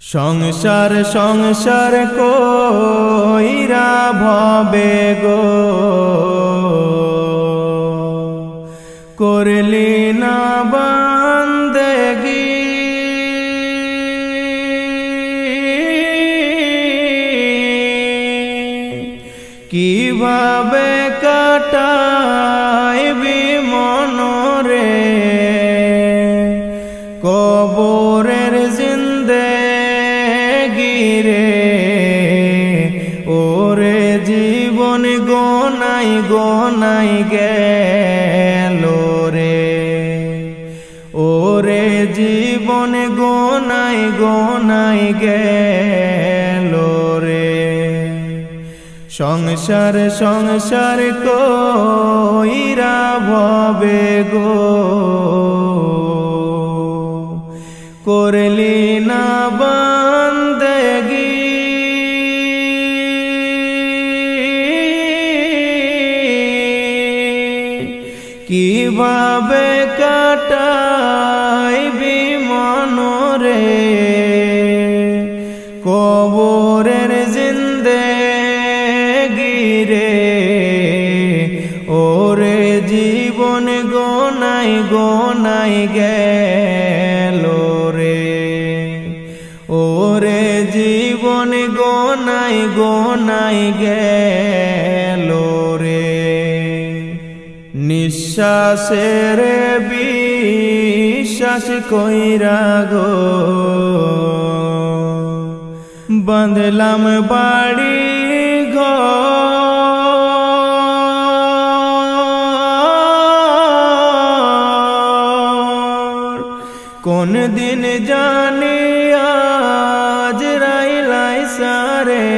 সংসার সংসার কইরা ভবে গো। করলি না বান্দেগি কীভাবে কাটাইবি মনরে? কবরের জিন্দে গিরে ওরে জীবন গোনাই গোনাই গেল রে। ওরে জীবন গোনাই গোনাই গেল রে। সংসার সংসার কইরা ভবে গো। করলি না বান্দেগি কীভাবে কাটাইবি মনরে? কবরের জিন্দে গিরে ওরে জীবন গোনাই গোনাই গেল রে। ওরে জীবন গোনাই গোনাই গেল নিঃশ্বাসের বিশ্বাস কইরা গো। বাঁধলাম বাড়ি কোন দিন জানি আজ রাইলাই সারে।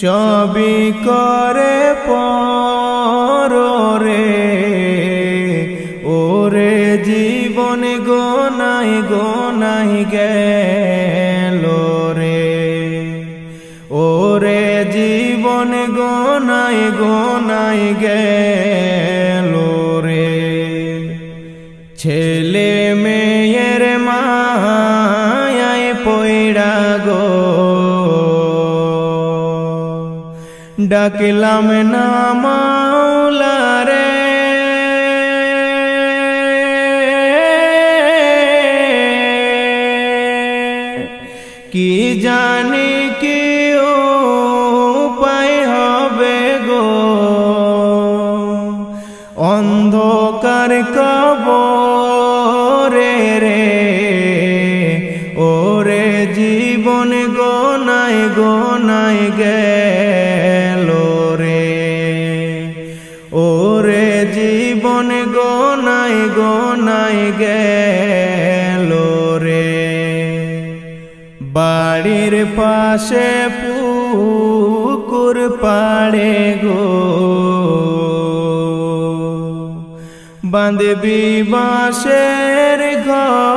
সবই করে পর গোনাই গেল রে। ওরে জীবন গোনাই গোনাই গেল রে। ছেলে মেয়ের মায়ায় পয়ড়া গো। ডাকলাম না মাওলা রে কি জানি কি উপায় হবে গো? অন্ধকার কবরে রে, ওরে জীবন গোনাই গোনাই গেল রে। ওরে জীবন গোনাই গোনাই গেল বাড়ির পাশে পুকুর পাড়ে গো। বাঁধবি বাঁশের ঘর।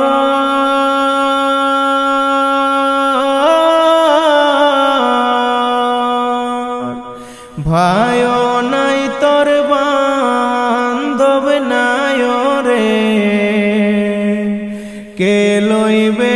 ভাইও নাই তোর বান্ধব রে কে লইবে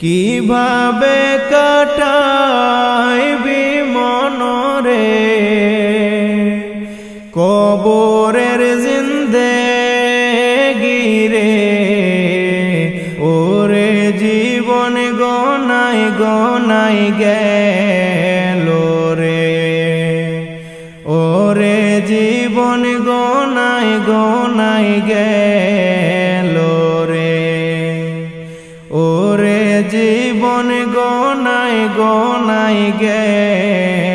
কীভাবে কাটাইবি মনরে? কবরের জিন্দে গিরে ওরে জীবন গনাই গনাই ওরে জীবন গনাই গনাই গেল জীবন গনায় গনায় গে।